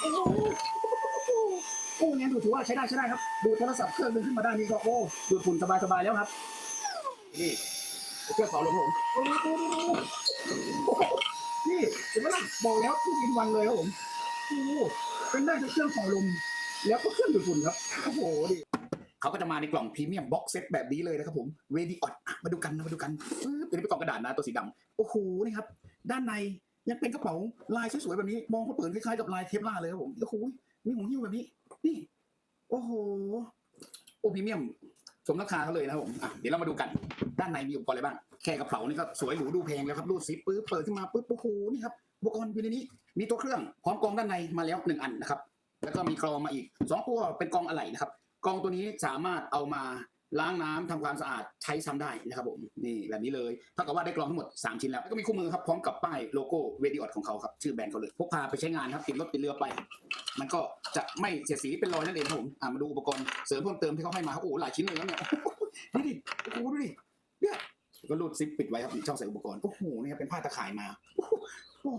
โอ้โหโอ้เนี่ยดูถือว่าใช้ได้ใช้ได้ครับ ดูโทรศัพท์เครื่องนึงขึ้นมาได้นี่ก็โอ้ดูดฝุ่นสบายๆแล้วครับ นี่เครื่องเป่าลมผมนี่เห็นไหมล่ะบอกแล้วทุกอินวันเลยครับผมโอ้เป็นได้ทั้งเครื่องเป่าลมแล้วก็เครื่องดูดฝุ่นครับโอ้โหดิเขาก็จะมาในกล่องพรีเมียมบ็อกเซตแบบนี้เลยนะครับผมเวดีออดมาดูกันนะมาดูกันเป็นกล่องกระดาษนะตัวสีดำโอ้โหนี่ครับ ด้านใน ยังเป็นกระเป๋าลายสวยๆแบบนี้ มองเขาเปิดคล้ายๆกับลายเทปล่าเลยครับผมโอ้โหมีหูหิ้วแบบนี้ นี่ โอ้โหโอ้พรีเมียม สมราคาเขาเลยนะครับผมอะเดี๋ยวเรามาดูกัน ด้านในมีอุปกรณ์อะไรบ้าง แค่กระเป๋านี่ก็สวยหรูดูแพงแล้วครับรูดซิปปึ๊บเปิดขึ้นมาปึ๊บโอ้โหนี่ครับอุปกรณ์อยู่ในนี้ มีตัวเครื่องพร้อมกองด้านในมาแล้วหนึ่งอันนะครับ แล้วก็มีกรองมาอีกสองตัวเป็นกรองอะไหล่นะครับกรองตัวนี้สามารถเอามา ล้างน้ำทำความสะอาดใช้ซ้ำได้นะครับผมนี่แบบนี้เลยเท่ากับว่าได้กรองทั้งหมด 3 ชิ้นแล้วก็มีคู่มือครับพร้อมกับป้ายโลโก้เวดิออดของเขาครับชื่อแบรนด์เขาเลยพกพาไปใช้งานครับติดรถติดเรือไป มันก็จะไม่เสียสีเป็นรอยนั่นเองครับผมอ่ามาดูอุปกรณ์เสริมเพิ่มเติมที่เขาให้มาครับโอ้โหหลายชิ้นเลยแล้วเนี่ยนี่ดิโอ้โหดูดิเนี่ยก็รูดซิปปิดไว้ครับช่องใส่อุปกรณ์โอ้โหนี่ครับเป็นผ้าตะข่ายมาโอ้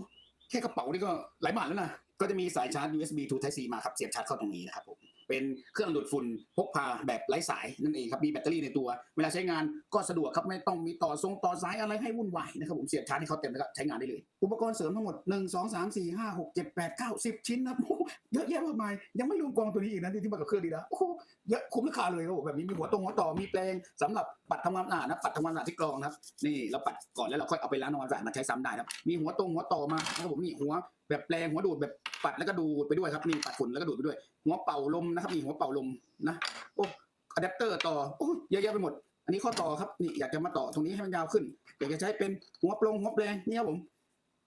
แค่กระเป๋านี่ก็หลายบาทแล้วนะก็จะมีสายชาร์จ USB to Type C มาครับเสียบชาร์จเข้าตรงนี้นะครับผม เป็นเครื่องดูดฝุ่นพกพาแบบไร้สายนั่นเองครับมีแบตเตอรี่ในตัว เวลาใช้งานก็สะดวกครับไม่ต้องมีต่อทรงต่อสายอะไรให้วุ่นวายนะครับผมเสียบชาร์จให้เขาเต็มแล้วก็ใช้งานได้เลย อุปกรณ์เสริมทั้งหมด 1 2 3 4 5 6 7 8 9 10 ชิ้นนะโอ้โหเยอะแยะมากมายยังไม่รวมกรองตัวนี้อีกนะที่มากับเครื่องดีนะโอ้โหเยอะคุ้มราคาเลยครับผมแบบนี้มีหัวตรงหัวต่อมีแปลงสำหรับปัดทำความสะอาดนะปัดทำความสะอาดที่กรองนะครับนี่เราปัดก่อนแล้วเราค่อยเอาไปล้างทำความสะอาดมาใช้ซ้ำได้ครับมีหัวตรงหัวต่อมานะครับผมนี่หัว แบบแปลงหัวดูดแบบปัดแล้วก็ดูดไปด้วยครับนี่ปัดฝุ่นแล้วก็ดูดไปด้วย หัวเป่าลมนะครับนี่หัวเป่าลมนะโอ้อะแดปเตอร์ต่อโอ้ยเยอะแยะไปหมด อันนี้ข้อต่อครับนี่อยากจะมาต่อตรงนี้ให้มันยาวขึ้น อยากจะใช้เป็นหัวปลงหัวแปลงนี่ครับผม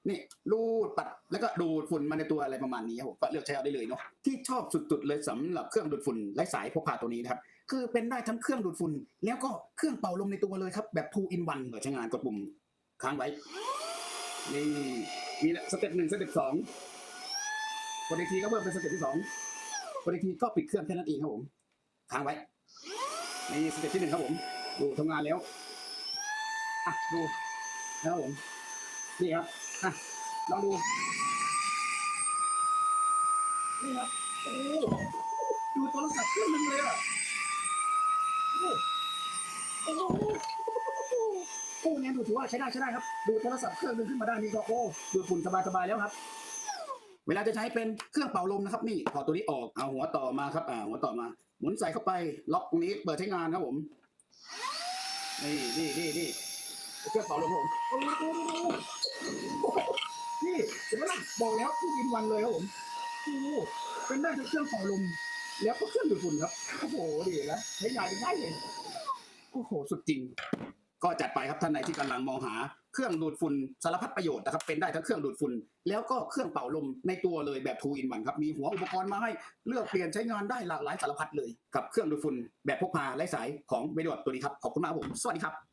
นี่รูดปัดแล้วก็ดูดฝุ่นมาในตัวอะไรประมาณนี้ครับผมก็เลือกใช้เอาได้เลยเนาะที่ชอบสุดๆเลยสำหรับเครื่องดูดฝุ่นไร้สายพกพาตัวนี้นะครับคือเป็นได้ทั้งเครื่องดูดฝุ่น แล้วก็เครื่องเป่าลมในตัวเลยครับแบบ two in one เปิดใช้งานกดปุ่มค้างไว้ นี่มีสเต็ปหนึ่งสเต็ปสองกดอีกทีก็เพิ่มเป็นสเต็ปที่สองกดอีกทีก็ปิดเครื่องแค่นั้นเองครับผมค้างไว้นี่สเต็ปที่หนึ่งครับผมดูทำงานแล้วอะดูนะครับผมนี่ครับอะลองดูนี่ครับโอ้ดูโทรศัพท์เครื่องหนึงเลยอะโอ้โห โอ้เนี่ยดูถือว่าใช้ได้ใช้ได้ครับ ดูโทรศัพท์เครื่องนึงขึ้นมาได้นี่ก็โอ้ดูดฝุ่นสบายๆแล้วครับ เวลาจะใช้เป็นเครื่องเป่าลมนะครับนี่ถอดตัวนี้ออกเอาหัวต่อมาครับอ่าหัวต่อมา หมุนใส่เข้าไปล็อกตรงนี้เปิดใช้งานครับผมนี่นี่นี่นี่เครื่องเป่าลมผมโอ้โหนี่เห็นไหมล่ะบอกแล้วทุกอินวันเลยครับผมโอ้เป็นได้ทั้งเครื่องเป่าลมแล้วก็เครื่องดูดฝุ่นครับ โอ้โหดีนะใช้งานได้เลย โอ้โห สุดจริง ก็จัดไปครับท่านไหนที่กำลังมองหาเครื่องดูดฝุ่นสารพัดประโยชน์นะครับเป็นได้ทั้งเครื่องดูดฝุ่นแล้วก็เครื่องเป่าลมในตัวเลยแบบทูอินวันครับมีหัวอุปกรณ์มาให้เลือกเปลี่ยนใช้งานได้หลากหลายสารพัดเลย กับเครื่องดูดฝุ่นแบบพกพาไร้สายของเบดอดตัวนี้ครับขอบคุณมากครับผมสวัสดีครับ